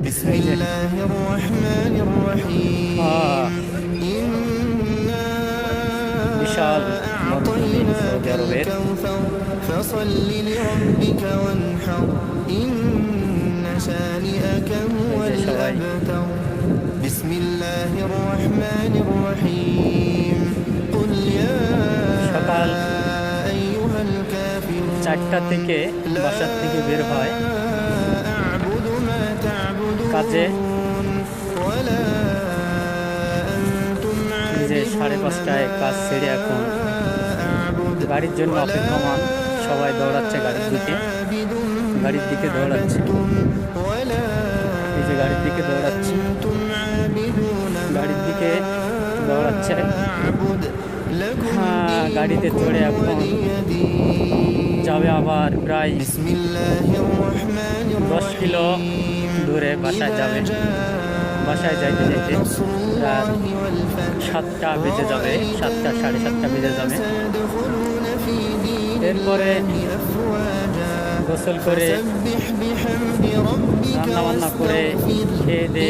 بسم الله الرحمن الرحيم آه. إنا বিশাল মরুভূমি সৌদি أعطيناك আরবের الكوثر فصل لربك وانحر إن شانئك هو এই যে সবাই। الأبتر بسم الله الرحمن الرحيم قل يا সকাল أيها الكافرون চারটা থেকে বাসার থেকে বের হয় أعبد ما আছে। যে সাড়ে পাঁচটায় কাজ ছেড়ে এখন গাড়ির জন্য অপেক্ষমান। সবাই দৌড়াচ্ছে গাড়ির দিকে। গাড়ির দিকে দৌড়াচ্ছে। এই যে গাড়ির দিকে দৌড়াচ্ছে। গাড়ির দিকে দৌড়াচ্ছে। হ্যাঁ, গাড়িতে চড়ে এখন যাবে আবার প্রায় দশ কিলো দূরে বাসায় যাবে। বাসায় যাইতে যেতে সাতটা বেজে যাবে, সাতটা, সাড়ে সাতটা বেজে যাবে। এরপরে গোসল করে রান্না বান্না করে খেয়ে দে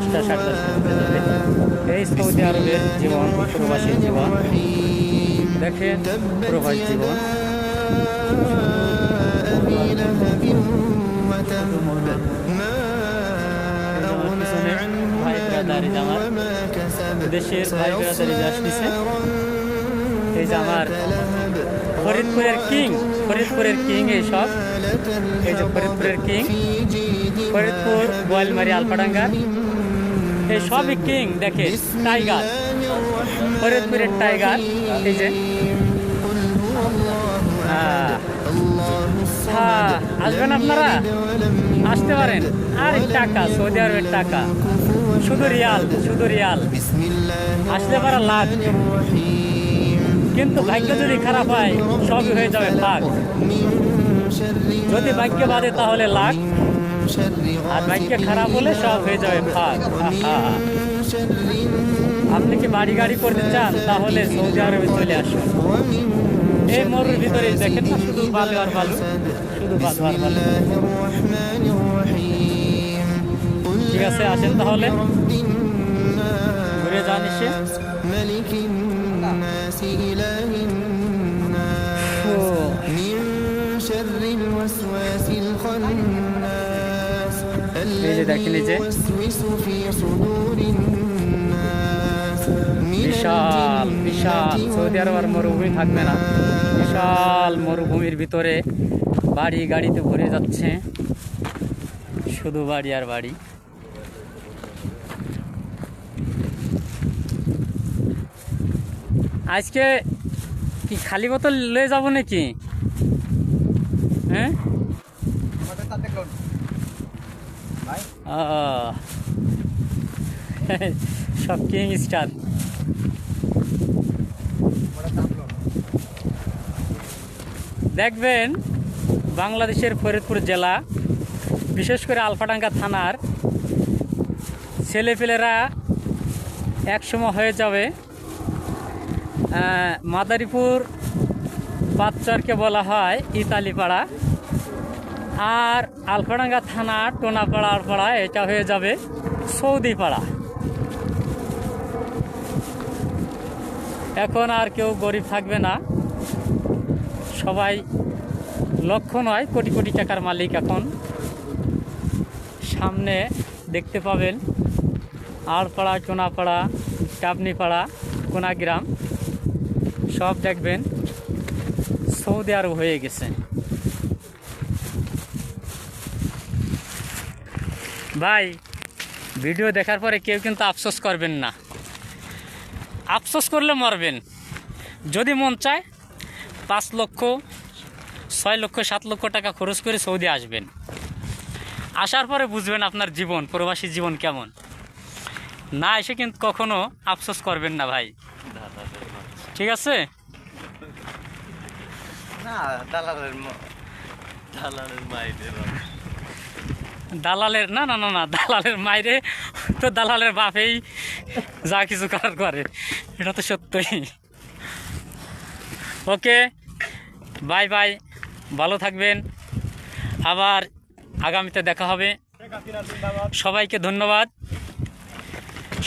দশটা, সাড়ে দশটা এই সৌদি আরবের জীবন, প্রবাসী জীবন। দেখেন প্রবাস জীবন। ভাই ব্রাদারি জামার দেশের ভাই ব্রাদারি জাস নিছে এই জামার ফরিদপুরের কিং ফরিদপুরের কিং এই সব। এই যে ফরিদপুরের কিং, ফরিদপুর, গোয়ালমারি, আলফাডাঙ্গা। এই সবই কিং, দেখে, টাইগার। ফরিদপুরের টাইগার, এই যে। আসবেন আপনারা? আসতে পারেন। আর টাকা, সৌদি আরবের টাকা। শুধু রিয়াল শুধু রিয়াল। আসতে পারা লাখ। কিন্তু ভাগ্য যদি খারাপ হয়, সবই হয়ে যাবে লাখ। যদি ভাগ্য বাদে তাহলে লাখ। আর ভাগ্য খারাপ হলে সব হয়ে যাবে ভাগ আহা। من شر আপনি কি বাড়ি গাড়ি করতে চান তাহলে সৌদি আরবে চলে আসুন ومن এই মরুর ভিতরে দেখেন না শুধু বালু আর বালু শুধু বালু আর বালু الله الرحمن الرحيم قل ঠিক আছে আসেন তাহলে رب الناس ঘুরে যান এসে ملك الناس إله الناس ও, من شر الوسواس الخناس বিশাল বিশাল। সৌদি মরুভূমি থাকবে না। বিশাল মরুভূমির ভিতরে বাড়ি গাড়িতে ভরে যাচ্ছে। শুধু বাড়ি আর বাড়ি। আজকে কি খালি বোতল লয়ে যাব নাকি? হ্যাঁ? সব কিং স্টার। দেখবেন বাংলাদেশের ফরিদপুর জেলা বিশেষ করে আলফাডাঙ্গা থানার ছেলেপেলেরা একসময় হয়ে যাবে মাদারীপুর বাচ্চারকে বলা হয় ইতালিপাড়া। আর আলফাডাঙ্গা থানা, টোনাপাড়ার পাড়া, এটা হয়ে যাবে সৌদি পাড়া এখন আর কেউ গরিব থাকবে না। সবাই লক্ষ নয়, কোটি কোটি টাকার মালিক এখন। সামনে দেখতে পাবেন আড়পাড়া চোনাপাড়া টাপনিপাড়া, কোনাগ্রাম। সব দেখবেন সৌদি আরব হয়ে গেছে। ভাই, ভিডিও দেখার পরে কেউ কিন্তু আফসোস করবেন না। আফসোস করলে মরবেন। যদি মন চায়, পাঁচ লক্ষ, ছয় লক্ষ, সাত লক্ষ টাকা খরচ করে সৌদি আসবেন। আসার পরে বুঝবেন আপনার জীবন, প্রবাসী জীবন কেমন। না এসে কিন্তু কখনো আফসোস করবেন না ভাই। ঠিক আছে? না, দালালের দালালের মাইদের দালালের না না না না দালালের মাইরে তো দালালের বাপেই যা কিছু করার করে। এটা তো সত্যই। ওকে বাই বাই ভালো থাকবেন। আবার আগামীতে দেখা হবে। সবাইকে ধন্যবাদ।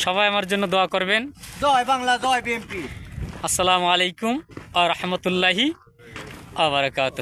সবাই আমার জন্য দোয়া করবেন। জয় বাংলা জয় বিএনপি। আসসালামু আলাইকুম আ রহমতুল্লাহি আবরকাত